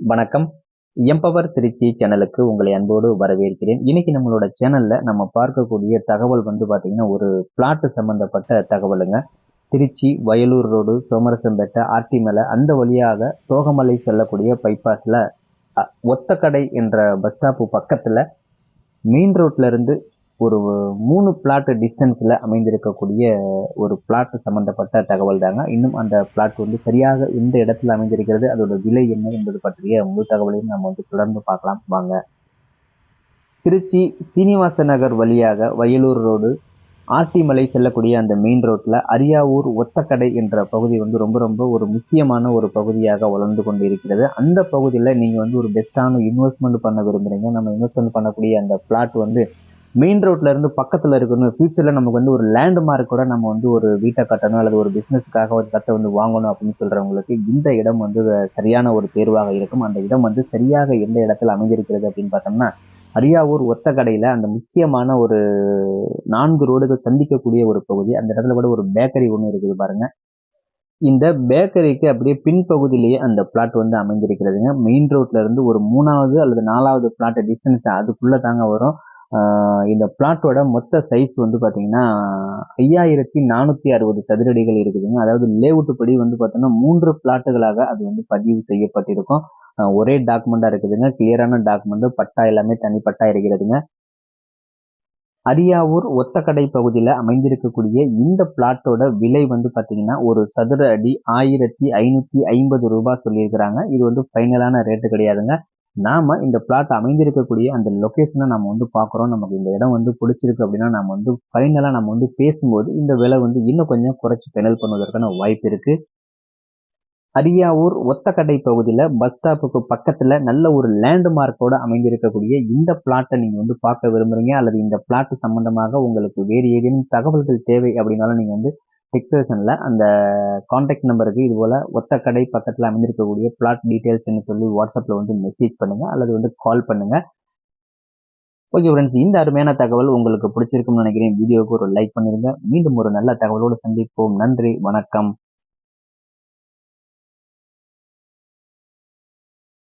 வணக்கம். எம்பவர் திருச்சி சேனலுக்கு உங்களை அன்போடு வரவேற்கிறேன். இன்னைக்கு நம்மளோட சேனல்ல நம்ம பார்க்கக்கூடிய தகவல் வந்து பாத்தீங்கன்னா ஒரு பிளாட்டு சம்பந்தப்பட்ட தகவலுங்க. திருச்சி வயலூர் ரோடு சோமரசம்பேட்டை ஆர்டி மேல அந்த வழியாக தோகமலை செல்லக்கூடிய பைபாஸ்ல ஒத்தக்கடை என்ற பஸ் ஸ்டாப்பு பக்கத்துல மெயின் ரோட்ல இருந்து ஒரு மூணு பிளாட் டிஸ்டன்ஸில் அமைந்திருக்கக்கூடிய ஒரு பிளாட் சம்பந்தப்பட்ட தகவல் தாங்க. இன்னும் அந்த பிளாட் வந்து சரியாக எந்த இடத்துல அமைந்திருக்கிறது அதோட விலை என்ன என்பது பற்றிய முழு தகவலையும் நம்ம வந்து தொடர்ந்து பார்க்கலாம். வாங்க. திருச்சி சீனிவாச நகர் வழியாக வயலூர் ரோடு ஆர்டி மலை செல்லக்கூடிய அந்த மெயின் ரோட்டில் அரியாவூர் ஒத்தக்கடை என்ற பகுதி வந்து ரொம்ப ரொம்ப ஒரு முக்கியமான ஒரு பகுதியாக வளர்ந்து கொண்டு இருக்கிறது அந்த பகுதியில் நீங்கள் வந்து ஒரு பெஸ்ட்டான இன்வெஸ்ட்மெண்ட் பண்ண விரும்புறீங்க. நம்ம இன்வெஸ்ட்மெண்ட் பண்ணக்கூடிய அந்த பிளாட் வந்து மெயின் ரோட்ல இருந்து பக்கத்தில் இருக்கணும். ஃப்யூச்சரில் நமக்கு வந்து ஒரு லேண்ட்மார்க் கூட நம்ம வந்து ஒரு வீட்டை கட்டணும் அல்லது ஒரு பிஸ்னஸ்க்காக ஒரு இடத்தை வந்து வாங்கணும் அப்படின்னு சொல்கிறவங்களுக்கு இந்த இடம் வந்து சரியான ஒரு தேர்வாக இருக்கும். அந்த இடம் வந்து சரியாக எந்த இடத்துல அமைந்திருக்கிறது அப்படின்னு பார்த்தோம்னா அரியாவூர் ஒத்த கடையில் அந்த முக்கியமான ஒரு நான்கு ரோடுகள் சந்திக்கக்கூடிய ஒரு பகுதி. அந்த இடத்துல கூட ஒரு பேக்கரி ஒன்று இருக்குது பாருங்க. இந்த பேக்கரிக்கு அப்படியே பின்பகுதியிலேயே அந்த பிளாட் வந்து அமைந்திருக்கிறதுங்க. மெயின் ரோட்ல இருந்து ஒரு மூணாவது அல்லது நாலாவது பிளாட் டிஸ்டன்ஸ் அதுக்குள்ள தாங்க வரும். இந்த பிளாட்டோட மொத்த சைஸ் வந்து பார்த்தீங்கன்னா ஐயாயிரத்தி நானூற்றி அறுபது சதுரடிகள் இருக்குதுங்க. அதாவது லேவுட்டு படி வந்து பார்த்தோன்னா மூன்று பிளாட்டுகளாக அது வந்து பதிவு செய்யப்பட்டிருக்கும். ஒரே டாக்குமெண்ட்டாக இருக்குதுங்க. கிளியரான டாக்குமெண்ட் பட்டா எல்லாமே தனிப்பட்டா இருக்கிறதுங்க. அரியாவூர் ஒத்தக்கடை பகுதியில் அமைந்திருக்கக்கூடிய இந்த பிளாட்டோட விலை வந்து பார்த்தீங்கன்னா ஒரு சதுர அடி ஆயிரத்தி ஐநூற்றி ஐம்பது ரூபாய் சொல்லியிருக்கிறாங்க. இது வந்து ஃபைனலான ரேட்டு கிடையாதுங்க. நாம் இந்த பிளாட் அமைந்திருக்கக்கூடிய அந்த லொக்கேஷனை நம்ம வந்து பார்க்குறோம். நமக்கு இந்த இடம் வந்து பிடிச்சிருக்கு அப்படின்னா நம்ம வந்து ஃபைனலாக நம்ம வந்து பேசும்போது இந்த விலை வந்து இன்னும் கொஞ்சம் குறைச்சி பெனல் பண்ணுவதற்கான வாய்ப்பு இருக்குது அரியாவூர் ஒத்தக்கடை பகுதியில் பஸ் ஸ்டாப்புக்கு பக்கத்தில் நல்ல ஒரு லேண்ட்மார்க்கோடு அமைந்திருக்கக்கூடிய இந்த பிளாட்டை நீங்கள் வந்து பார்க்க விரும்புகிறீங்க அல்லது இந்த பிளாட் சம்பந்தமாக உங்களுக்கு வேறு ஏதேனும் தகவல்கள் தேவை அப்படின்னாலும் நீங்கள் வந்து டிஸ்கிரிப்ஷனில் அந்த காண்டாக்ட் நம்பருக்கு இது போல் ஒத்தக்கடை பக்கத்தில் அமைந்திருக்கக்கூடிய பிளாட் டீட்டெயில்ஸ்னு சொல்லி வாட்ஸ்அப்பில் வந்து மெசேஜ் பண்ணுங்கள் அல்லது வந்து கால் பண்ணுங்கள் ஓகே ஃப்ரெண்ட்ஸ் இந்த அருமையான தகவல் உங்களுக்கு பிடிச்சிருக்கும்னு நினைக்கிறேன். வீடியோவுக்கு ஒரு லைக் பண்ணிருங்க. மீண்டும் ஒரு நல்ல தகவலோடு சந்திப்போம். நன்றி வணக்கம்.